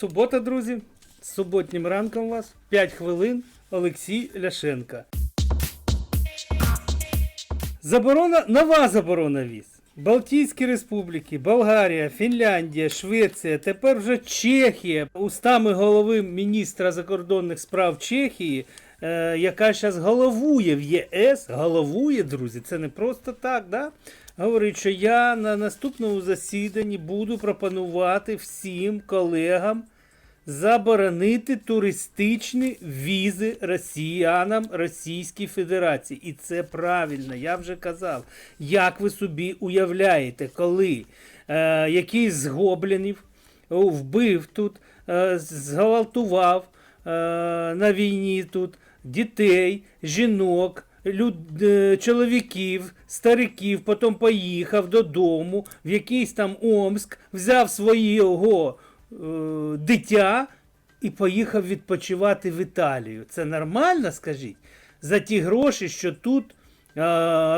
Субота, друзі. З суботнім ранком вас. 5 хвилин. Олексій Ляшенка. Заборона, нова заборона віз. Балтійські республіки, Болгарія, Фінляндія, Швеція, тепер вже Чехія. Устами голови міністра закордонних справ Чехії, е, яка зараз головує в ЄС, головує, друзі, це не просто так, да? Говорить, що я на наступному засіданні буду пропонувати всім колегам заборонити туристичні візи росіянам Російській Федерації. І це правильно, я вже казав. Як ви собі уявляєте, коли е, якийсь з гоблінів вбив тут, е, зґвалтував е, на війні тут дітей, жінок, люд, е, чоловіків, стариків, потім поїхав додому в якийсь там Омск, взяв свого е, дитя і поїхав відпочивати в Італію. Це нормально, скажіть? За ті гроші, що тут е,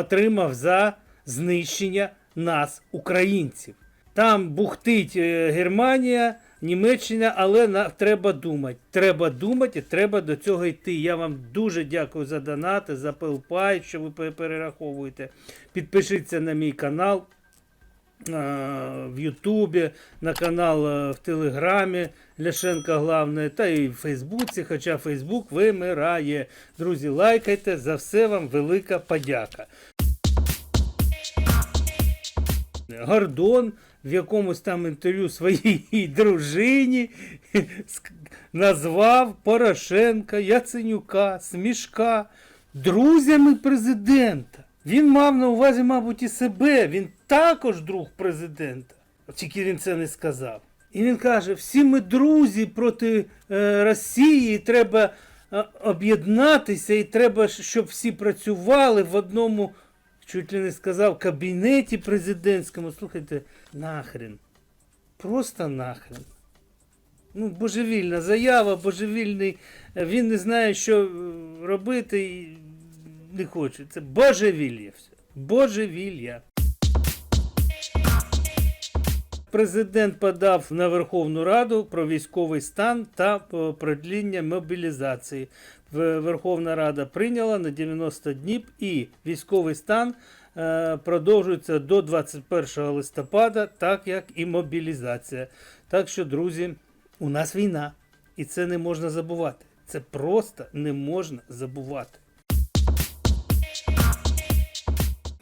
отримав за знищення нас, українців. Там бухтить е, Германія, Німеччина, але на, треба думати. Треба думати і треба до цього йти. Я вам дуже дякую за донати, за PayPal, що ви перераховуєте. Підпишіться на мій канал е, в Ютубі, на канал е, в Телеграмі Ляшенка Главне, та і в Фейсбуці, хоча Фейсбук вимирає. Друзі, лайкайте, за все вам велика подяка. Гордон в якомусь там інтерв'ю своїй дружині назвав Порошенка, Яценюка, Смішка друзями президента. Він мав на увазі, мабуть, і себе. Він також друг президента. Тільки він це не сказав. І він каже: всі ми друзі проти е, Росії, треба е, об'єднатися, і треба, щоб всі працювали в одному чуть ли не сказав, кабінеті президентському. Слухайте, нахрен. Просто нахрен. Ну, божевільна заява, божевільний. е, Він не знає, що е, робити не хоче. Це божевілля все. Божевілля. Президент подав на Верховну Раду про військовий стан та е, продління мобілізації. Верховна Рада прийняла на 90 днів і військовий стан е, продовжується до 21 листопада, так як і мобілізація. Так що, друзі, у нас війна, і це не можна забувати. Це просто не можна забувати.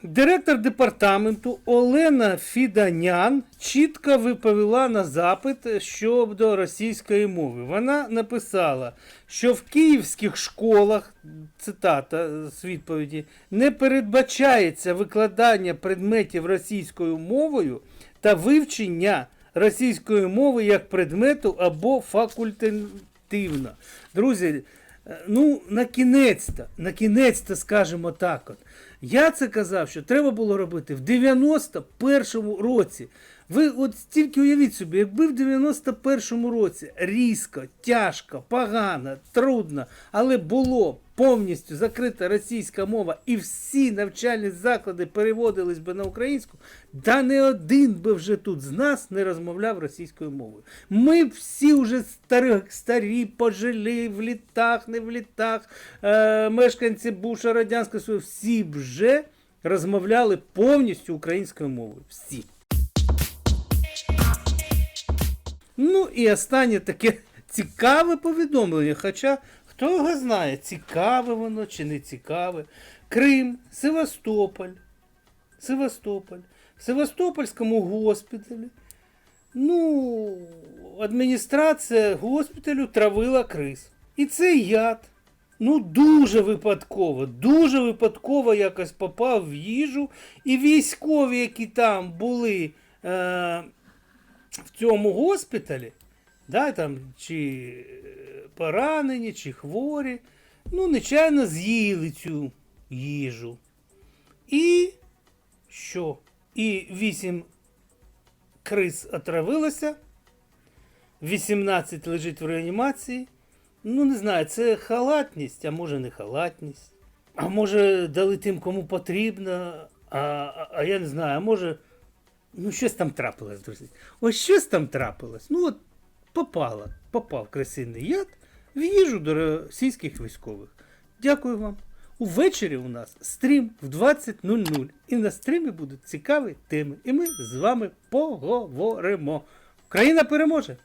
Директор департаменту Олена Фіданян чітко відповіла на запит щодо російської мови. Вона написала, що в київських школах, цитата з відповіді, не передбачається викладання предметів російською мовою та вивчення російської мови як предмету або факультативно. Друзі, Ну, на кінець-то, на кінець-то скажімо так. От. Я це казав, що треба було робити в 91-му році. Ви от тільки уявіть собі, якби в 91-му році різко, тяжко, погано, трудно, але було повністю закрита російська мова і всі навчальні заклади переводились би на українську, та не один би вже тут з нас не розмовляв російською мовою. Ми всі вже старі, старі пожили в літах, не в літах, е, мешканці Буша, Радянського Союзу, всі вже розмовляли повністю українською мовою. Всі. Ну і останнє таке цікаве повідомлення. Хоча хто його знає, цікаве воно чи не цікаве. Крим, Севастополь. Севастополь. В Севастопольському госпіталі. Ну, адміністрація госпіталю травила криз. І цей яд. Ну, дуже випадково, дуже випадково якось попав в їжу. І військові, які там були е, в цьому госпіталі, да, там, чи е, поранені, чи хворі, ну, нечайно з'їли цю їжу. І що? І вісім криз отравилося, 18 лежить в реанімації. Ну, не знаю, це халатність, а може не халатність. А може дали тим, кому потрібно, а, а, а я не знаю, а може. Ну, щось там трапилось, друзі. Ось щось там трапилось. Ну, от попала, попав кресинний яд в їжу до російських військових. Дякую вам. Увечері у нас стрім в 20.00. І на стрімі будуть цікаві теми. І ми з вами поговоримо. Україна переможе!